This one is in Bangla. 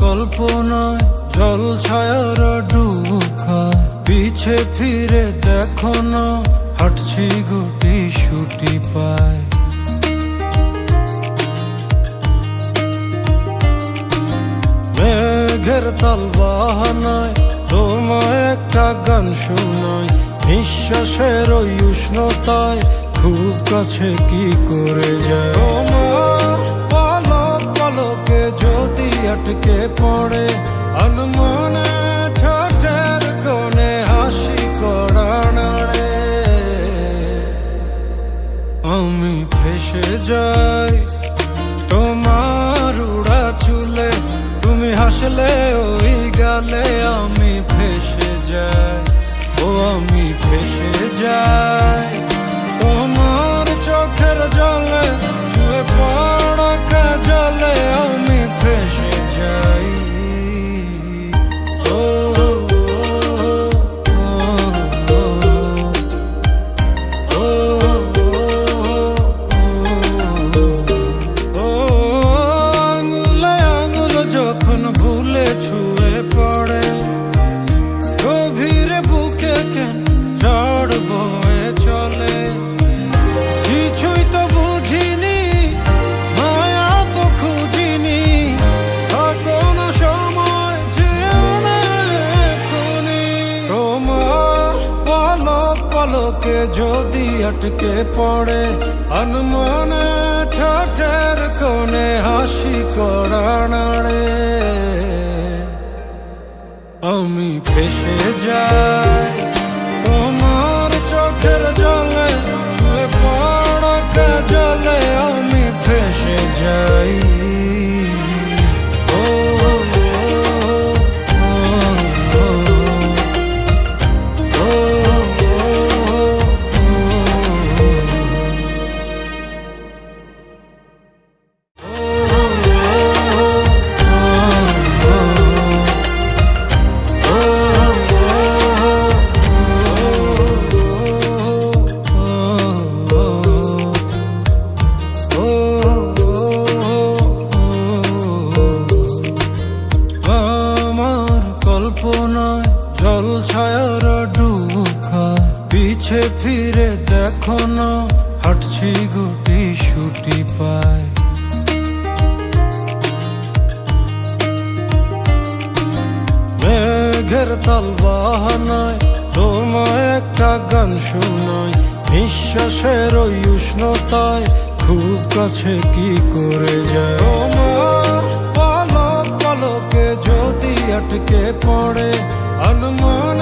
কল্পনায় জল ছায়ার খায় পিছে ফিরে দেখো না হাঁটছি গুটি শুটি পায়। একটা গান শোনাই। নিঃশ্বাসের ওই উষ্ণতায় খুব কাছে কি করে যায়? তোমার পলক পলকে যদি আটকে পড়ে, আনমনে ঠোঁটের হাসি করা আমি ফেসে যাই, তোমার উড়া চুলে, তুমি হাসলে ওই গালে আমি ফেসে যাই ও আমি ফেসে যাই পলক যদি আটকে পড়ে আনমনে ঠাটের কোণে হাসি করা নাড়ে আমি ফেসে যাই জল ছায়ার খায় পিছে ফিরে দেখো না, হাঁটছি গুটি শুটি পায়। মেঘের তাল বাহানায় তোমায় একটা গান শোনাই। নিঃশ্বাসের ওই উষ্ণতায় খুব কাছে কি করে যায়? তোমার পলক পলকে যদি আটকে পড়ে Alnımın